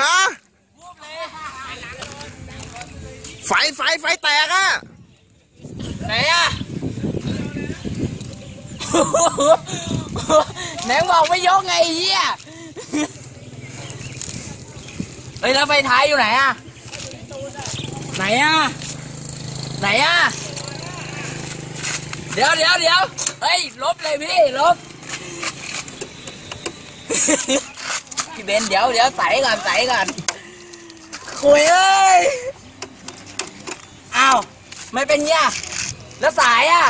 ฮะไฟไฟไฟแตกอะไหนอะไหนบอกไม่ยกไงไอ้เหี้ยเฮ้ยแล้วไฟท้ายอยู่ไหนอะไหนอะไหนอะเดี๋ยวเดี๋ยวเดี๋ยวเฮ้ยลบเลยพี่ลบ พี่เบนเดี๋ยวเดี๋ยวใส่ก่อนใส่ก่อนคุยเอ้ยอ้าวไม่เป็นเนี่ยแล้วสายอะ